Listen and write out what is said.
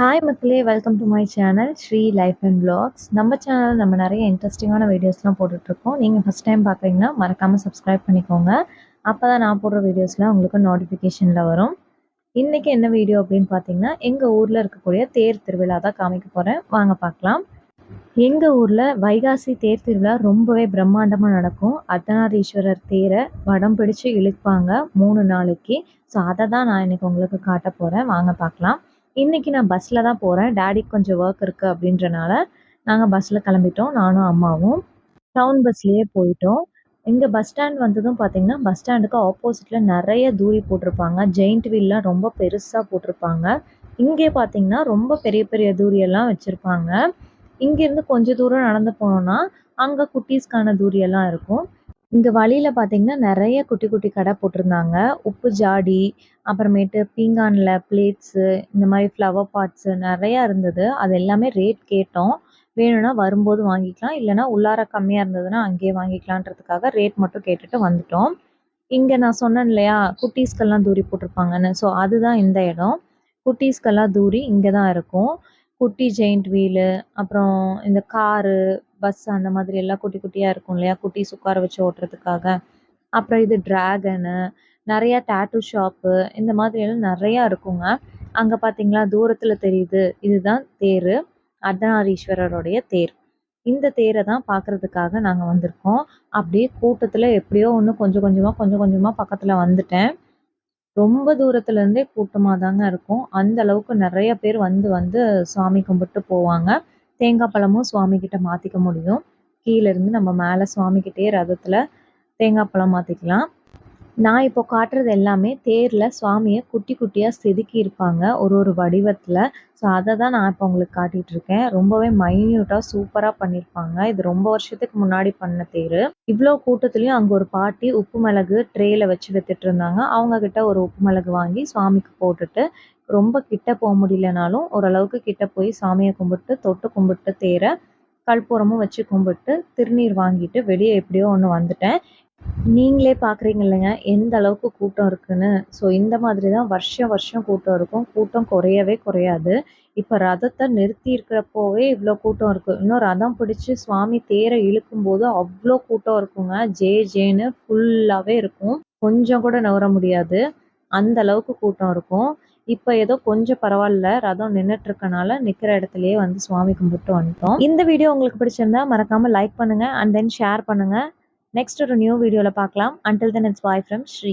Hi மக்களே. Welcome to my channel Sri life and blogs நம்ம சேனலில் நம்ம நிறைய இன்ட்ரெஸ்டிங்கான வீடியோஸ்லாம் போட்டுட்ருக்கோம். நீங்கள் ஃபஸ்ட் டைம் பார்க்குறீங்கன்னா மறக்காமல் சப்ஸ்கிரைப் பண்ணிக்கோங்க. அப்போ தான் நான் போடுற வீடியோஸ்லாம் உங்களுக்கு நோட்டிஃபிகேஷனில் வரும். இன்றைக்கி என்ன வீடியோ அப்படின்னு பார்த்தீங்கன்னா எங்கள் ஊரில் இருக்கக்கூடிய தேர் திருவிழா தான் காமிக்க போகிறேன் வாங்க பார்க்கலாம் எங்கள் ஊரில் வைகாசி தேர் திருவிழா ரொம்பவே பிரம்மாண்டமாக நடக்கும். அர்த்தநாரீஸ்வரர் தேரை வடம் பிடிச்சு இழுப்பாங்க மூணு நாளைக்கு. ஸோ அதை தான் நான் இன்றைக்கி உங்களுக்கு காட்ட போகிறேன் வாங்க பார்க்கலாம் இன்றைக்கி நான் பஸ்ஸில் தான் போகிறேன் டேடிக்கு கொஞ்சம் ஒர்க் இருக்குது அப்படின்றனால நாங்கள் பஸ்ஸில் கிளம்பிட்டோம். நானும் அம்மாவும் டவுன் பஸ்லேயே போயிட்டோம். இங்கே பஸ் ஸ்டாண்ட் வந்ததும் பார்த்திங்கன்னா பஸ் ஸ்டாண்டுக்கு ஆப்போசிட்டில் நிறைய தூரி போட்டிருப்பாங்க. ஜெயிண்ட் வீல்லாம் ரொம்ப பெருசாக போட்டிருப்பாங்க. இங்கே பார்த்தீங்கன்னா ரொம்ப பெரிய பெரிய தூரியெல்லாம் வச்சுருப்பாங்க. இங்கேருந்து கொஞ்சம் தூரம் நடந்து போனோம்னா அங்கே குட்டீஸ்க்கான தூரியெல்லாம் இருக்கும். இங்கே வழியில் பார்த்தீங்கன்னா நிறைய குட்டி குட்டி கடை போட்டிருந்தாங்க. உப்பு ஜாடி அப்புறமேட்டு பீங்கானில் பிளேட்ஸு இந்த மாதிரி ஃப்ளவர் பாட்ஸு நிறையா இருந்தது. அது எல்லாமே ரேட் கேட்டோம். வேணும்னா வரும்போது வாங்கிக்கலாம். இல்லைனா உள்ளார கம்மியாக இருந்ததுன்னா அங்கேயே வாங்கிக்கலான்றதுக்காக ரேட் மட்டும் கேட்டுட்டு வந்துட்டோம். இங்கே நான் சொன்னேன் இல்லையா குட்டீஸ்க்கெல்லாம் தூரி போட்டிருப்பாங்கன்னு. ஸோ அதுதான் இந்த இடம். குட்டீஸ்க்கெல்லாம் தூரி இங்கே தான் இருக்கும். குட்டி ஜெயிண்ட் வீலு அப்புறம் இந்த காரு பஸ் அந்த மாதிரி எல்லாம் குட்டி குட்டியாக இருக்கும் இல்லையா? குட்டீஸ் உட்கார வச்சு ஓட்டுறதுக்காக. அப்புறம் இது ட்ராகனு நிறையா டேட்டூ ஷாப்பு இந்த மாதிரி எல்லாம் நிறையா இருக்குங்க. அங்கே பார்த்தீங்களா தூரத்தில் தெரியுது. இதுதான் தேர். அர்த்தநாரீஸ்வரருடைய தேர். இந்த தேரை தான் பார்க்குறதுக்காக நாங்கள் வந்திருக்கோம். அப்படியே கூட்டத்தில் எப்படியோ ஒன்று கொஞ்சம் கொஞ்சமாக கொஞ்சம் கொஞ்சமாக பக்கத்தில் வந்துட்டேன். ரொம்ப தூரத்துலேருந்தே கூட்டமாக தாங்க இருக்கும். அந்த அளவுக்கு நிறைய பேர் வந்து வந்து சாமி கும்பிட்டு போவாங்க. தேங்காய் பழமும் சுவாமிக்கிட்ட மாற்றிக்க முடியும். கீழேருந்து நம்ம மேலே சுவாமிக்கிட்டே ரதத்தில் தேங்காய் பழம் மாற்றிக்கலாம் நான் இப்போ காட்டுறது எல்லாமே தேரில் சுவாமியை குட்டி குட்டியாக செதுக்கி இருப்பாங்க. ஒரு ஒரு வடிவத்தில். ஸோ அதை தான் நான் இப்போ உங்களுக்கு காட்டிகிட்ருக்கேன் ரொம்பவே மைன்யூட்டாக சூப்பராக பண்ணியிருப்பாங்க இது ரொம்ப வருஷத்துக்கு முன்னாடி பண்ண தேர். இவ்வளோ கூட்டத்துலேயும் அங்கே ஒரு பாட்டி உப்பு மிளகு ட்ரேயில் வச்சு வித்துட்டு இருந்தாங்க. அவங்கக்கிட்ட ஒரு உப்பு மிளகு வாங்கி சுவாமிக்கு போட்டுட்டு ரொம்ப கிட்ட போக முடியலனாலும் ஓரளவுக்கு கிட்ட போய் சாமியை கும்பிட்டு தொட்டு கும்பிட்டு தேரை கற்பூரமும் வச்சு கும்பிட்டு திருநீர் வாங்கிட்டு வெளியே எப்படியோ ஒன்று வந்துட்டேன். நீங்களே பார்க்குறீங்க இல்லைங்க எந்த அளவுக்கு கூட்டம் இருக்குன்னு. ஸோ இந்த மாதிரி தான் வருஷம் வருஷம் கூட்டம் இருக்கும். கூட்டம் குறையவே குறையாது. இப்போ ரதத்தை நிறுத்தி இருக்கிறப்போவே இவ்வளோ கூட்டம் இருக்கும் இன்னும் ரதம் பிடிச்சி சுவாமி தேரை இழுக்கும்போது அவ்வளோ கூட்டம் இருக்குங்க. ஜே ஜேன்னு ஃபுல்லாகவே இருக்கும். கொஞ்சம் கூட நவர முடியாது. அந்த அளவுக்கு கூட்டம் இருக்கும். இப்போ ஏதோ கொஞ்சம் பரவாயில்ல ரதம் நின்றுட்டு இருக்கனால நிற்கிற இடத்துலயே வந்து சுவாமி கும்பிட்டு வந்துட்டோம். இந்த வீடியோ உங்களுக்கு பிடிச்சிருந்தா மறக்காம லைக் பண்ணுங்க அண்ட் தென் ஷேர் பண்ணுங்க. நெக்ஸ்ட் ஒரு நியூ வீடியோவில் பார்க்கலாம். Until then it's bye from Sri